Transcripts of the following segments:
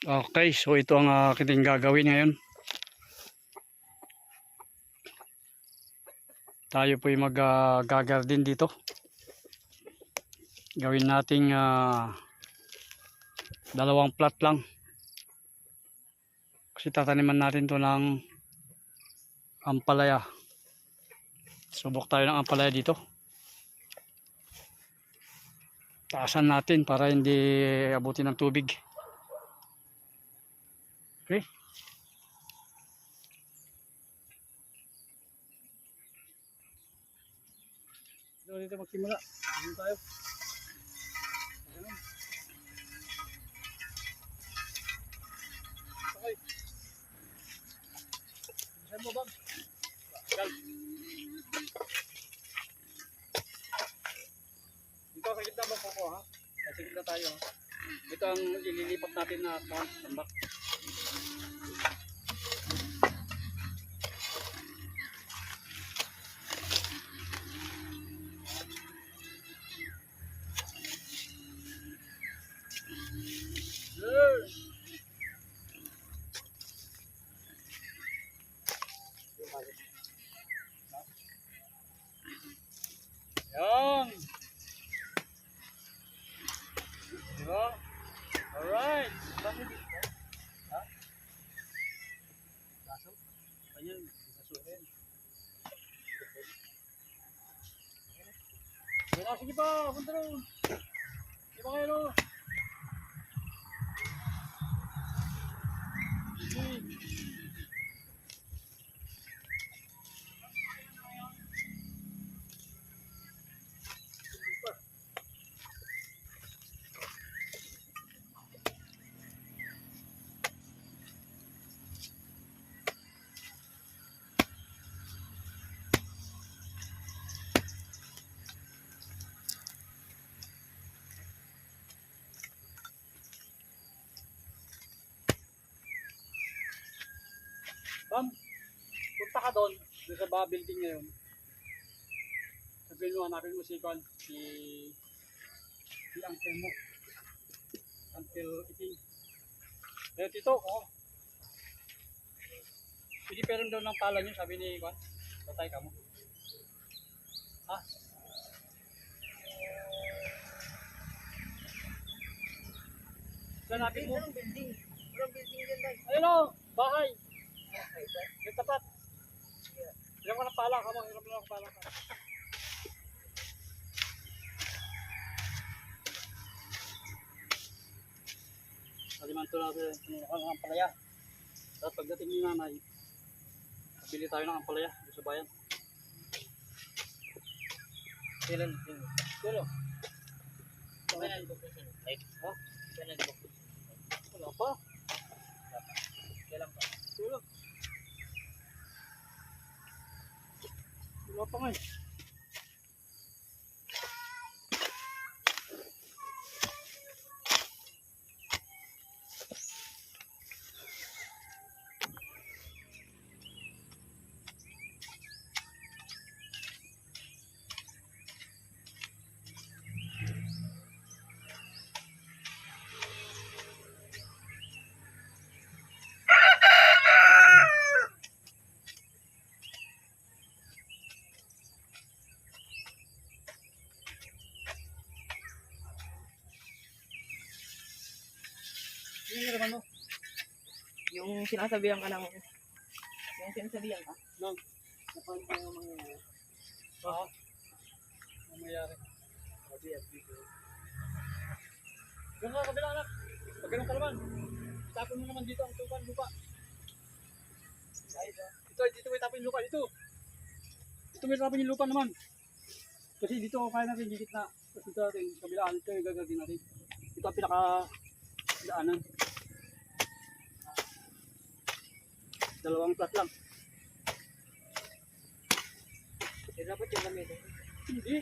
Okay, so ito ang uh, aking gagawin ngayon. Tayo po yung mag-gagarden dito. Gawin nating ah, dalawang plat lang. Kasi tataniman natin to ng ampalaya. Subok tayo ng ampalaya dito. Taasan natin para hindi abutin ng tubig. Okay. So, dito magsimula. Dito tayo. Ganun. Okay. Saan mo bang? Gal. Dito sa gitna ba po ha? Sa gitna tayo? Ito ang ililipat natin na tambak. Sige sige pa, punta ron. Di ba kayo ka doon, doon sa ba building ngayon. Sabihin mo, hanapin mo si Kwan, si, si uncle mo. Uncle Iting. Eh, tito, oh. Pwede pero daw ng pala niyo, sabi ni Kwan. Tatay ka mo. Ha? Hanapin mo? Anong building? Anong building dyan? Ayun o, bahay. Ay, ba? Yung tapat. Hiram ka ng pala ka mo, hiram lang ng pala ka. Kalimanto natin ang ampalaya. Tapos pagdating ni nanay, bili tayo ng ampalaya doon sa bayan. Kailan? Kailan na siya? Ay, ha? kailan? Wala pa. Kailan pa? Wala. Pa. Sinasabihan ka ng... Yung sinasabihan ka? Nang, Napag ang mga... ha? Ang mayari. Sabi at dito. Yung nga kabila anak. Pag ganun ka naman. Tapon mo naman dito ang tupan lupa. Ay, ba? Ito, dito may tapon yung lupa. Dito. Dito may tapon yung lupa naman. Kasi dito kaya natin dikit na. Tapos dito kabilaan. Ito yung gagawin natin. Ito ang pinaka daanan. Dalawang plat lang. Eh, dapat yung gamitin. Hindi.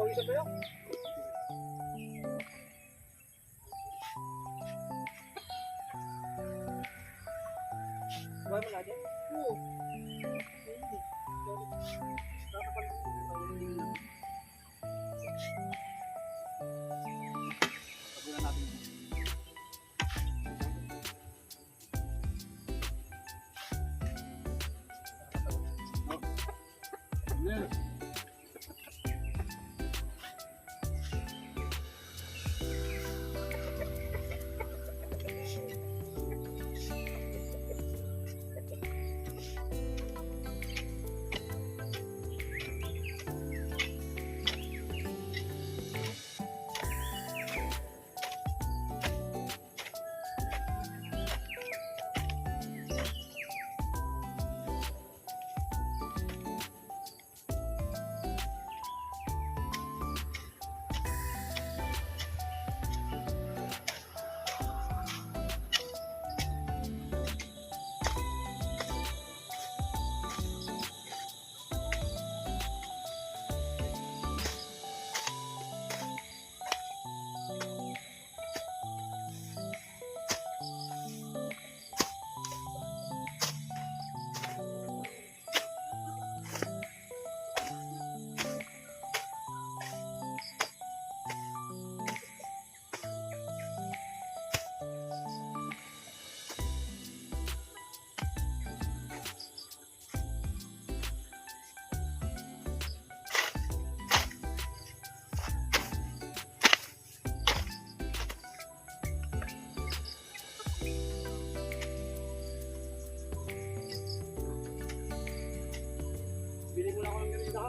Saya pinapawisan kayo. Buhay mo natin. Oo. Yeah.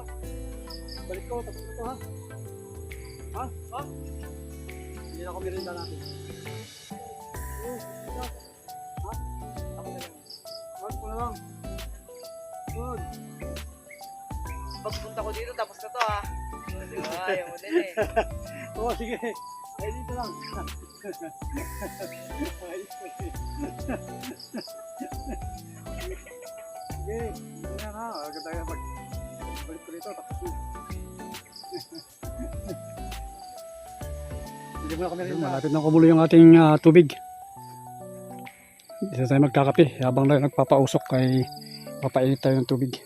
Ha. Balik ko, tapos na to ha. Ha? Ha? Bili na ako merienda natin. Ito. Ha? Ako na lang. Wag ko na lang. Good. Pagpunta ko dito, tapos na to ah. Diba? Ayaw mo din eh. Oo, sige. Ay, dito lang. Ayos pa eh. Sige, dito na ha. Agad tayo pag balik ko dito, tapos na. Hindi mo na kami rin Malapit na kumulo yung ating ah, tubig. Isa tayo magkakape. Habang nagpapausok ay papainit tayo ng tubig.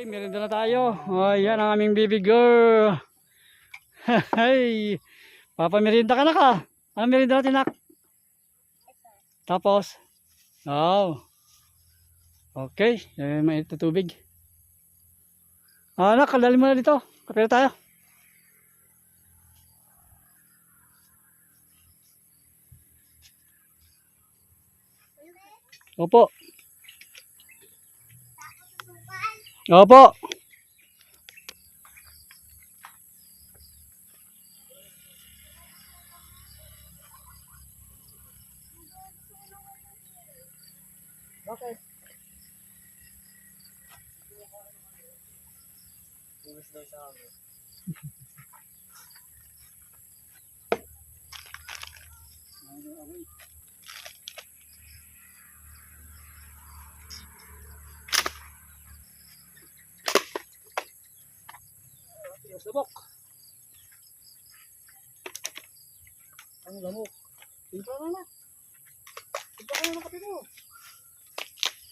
Okay, merienda na tayo. Oh, yan ang aming baby girl. Hey, Papa merienda ka na ka. Ano merienda natin, nak? Tapos? Oh. Okay, eh, may tubig. Ah, anak, kalali mo na dito. Kape na tayo. Opo. Opo. Bugas daw sa amin. Ang lamok. Ito na na. Ito ka na ng kape mo.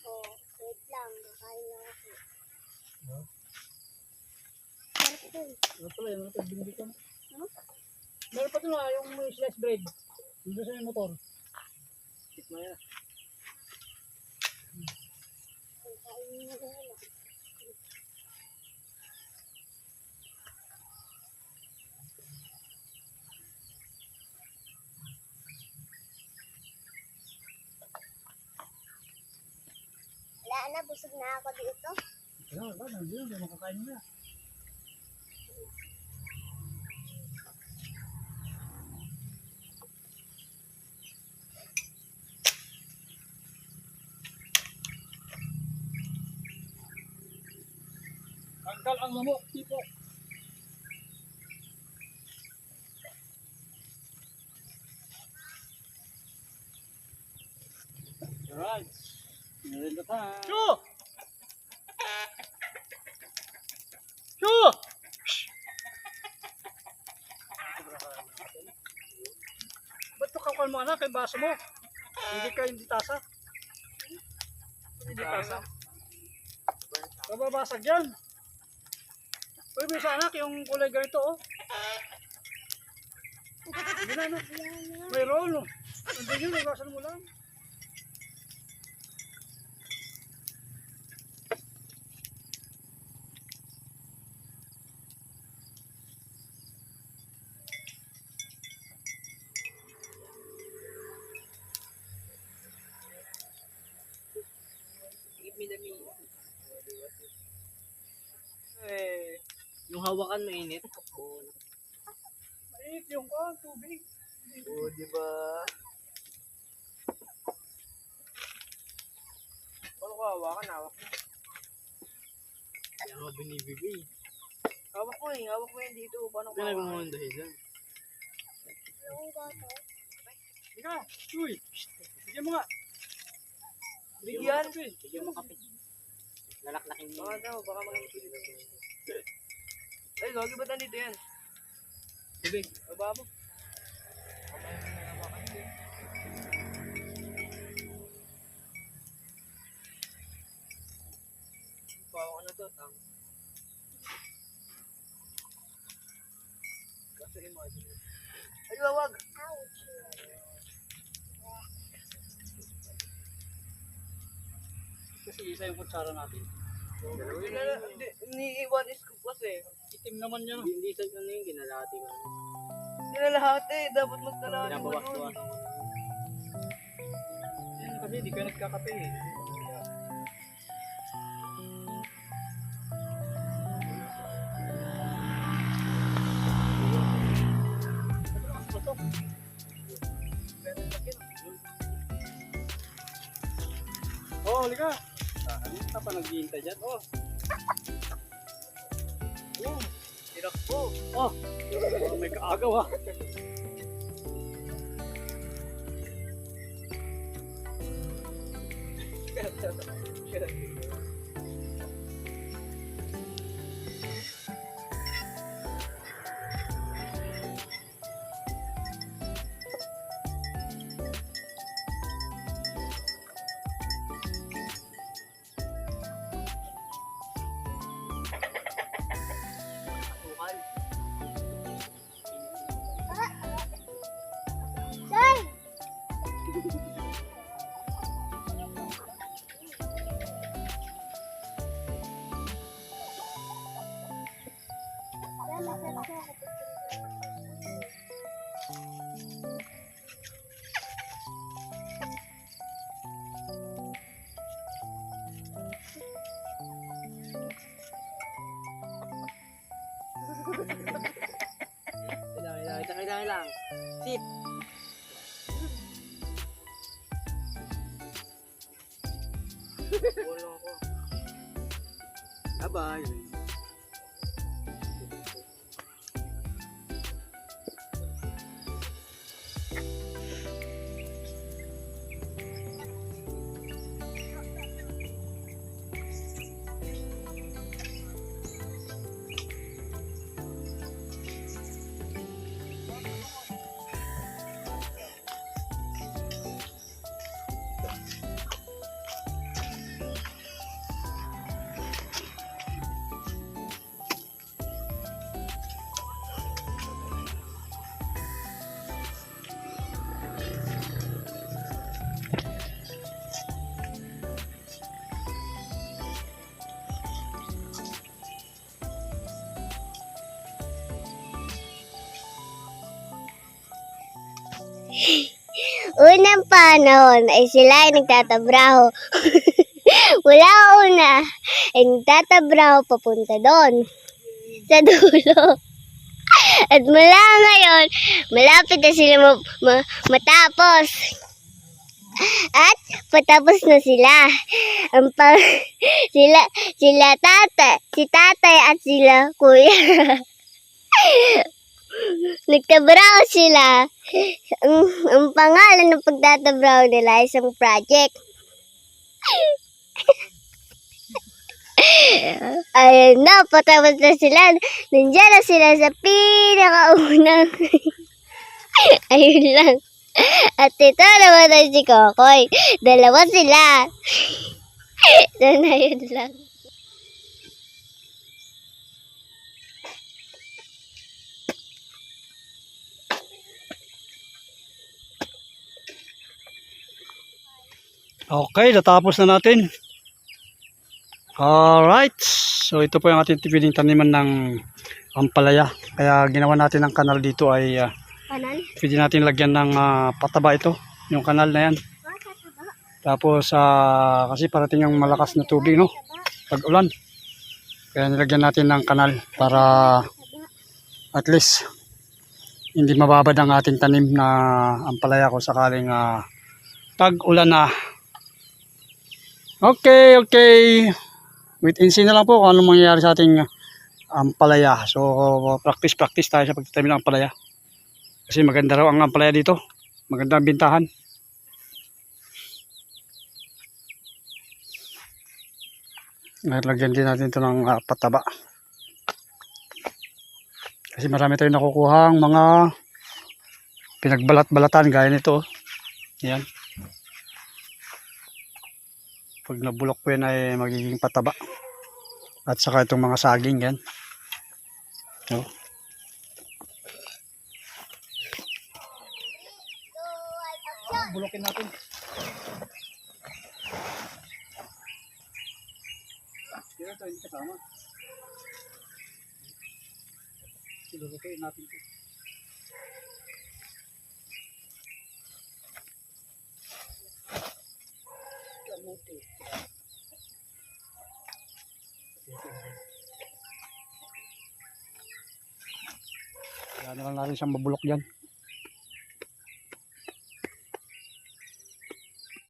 Oh, wait lang. Kakain lang ako. No? Sarap to eh. Ano pala yung binili ko? Ano? Meron pa ito na yung may slice bread. Dito sa yung motor. Tikma yan. Kakain mo na na, busog na ako dito. Kaya wala, nandiyan, hindi makakain yan. Tanggal ang lamok, tipo. Alright. Merienda time. Chu! Chu! Ba't ito kakal mo anak? Yung baso mo? Hindi ka hindi tasa? Hindi tasa. Bababasag yan. Uy, may anak, yung kulay ganito oh. Hindi na anak. May roll oh. Hindi yun, iwasan mo lang. Hawakan mainit. Oo, Mainit yung oh, tubig. oh, di ba? Paano ko hawakan? Hawak mo. Kaya nga binibigay. Hawak mo eh. Hawak mo yan dito. Paano ko hawakan? dahil dyan. Yung gato. Ika, uy. Bigyan mo nga. Bigyan? Bigyan mo kape. Lalaklakin mo. Baka daw. Baka maging pilit. Ay, lagi ba't nandito yan? Bibig. Baba mo. Pawa ko na to, tang. Kasi imagine. Ay, wawag! Kasi isa yung kutsara natin. Hindi hindi, iniiwan is cook kasi. Itim naman yan. Hindi sa ano yung kinalati ko. Kinalahati, dapat magkalahati mo nun. Yan kasi di ka nagkakape eh. Oh, halika pa naghihintay dyan. Oh. Oh, hirap po. Oh. oh, may kaagaw ha. Shut up. Kailangan, kailangan, kailangan lang. Sit. Wala ako. Bye-bye. Panahon ay sila ay nagtatabraho. Mula una ay nagtatabraho papunta doon. Sa dulo. At mula ngayon, malapit na sila ma- ma- matapos. At patapos na sila. Ang pa sila sila tata, si tatay at sila kuya. Nagtabraho sila. Ang, ang pangalan ng pagtatabraho nila ay isang project. Ayun na, patapos na sila. Nandiyan na sila sa pinakaunang. Ayun lang. At ito naman ay si Kokoy. Dalawa sila. Sana yun lang. Okay, natapos na natin. Alright. So ito po yung ating piling taniman ng ampalaya. Kaya ginawa natin ang kanal dito ay ah, Kanan? pwede natin lagyan ng ah, pataba ito. Yung kanal na yan. Tapos ah, kasi parating yung malakas na tubig no. Pag ulan. Kaya nilagyan natin ng kanal para at least hindi mababad ang ating tanim na ampalaya kung sakaling ah, pag ulan na. Okay, okay. Wait and see na lang po kung anong mangyayari sa ating ampalaya. So, practice practice tayo sa pagtatanim ng ampalaya. Kasi maganda raw ang ampalaya dito. Maganda ang bintahan. Lagyan din natin ito ng ah, pataba. Kasi marami tayong nakukuhang mga pinagbalat-balatan gaya nito. Yan. Pag nabulok po yan ay magiging pataba. At saka itong mga saging yan. No? Bulukin natin. Kaya ito, hindi kasama. Silulutuin natin ito. Kaya na lang natin siyang mabulok dyan.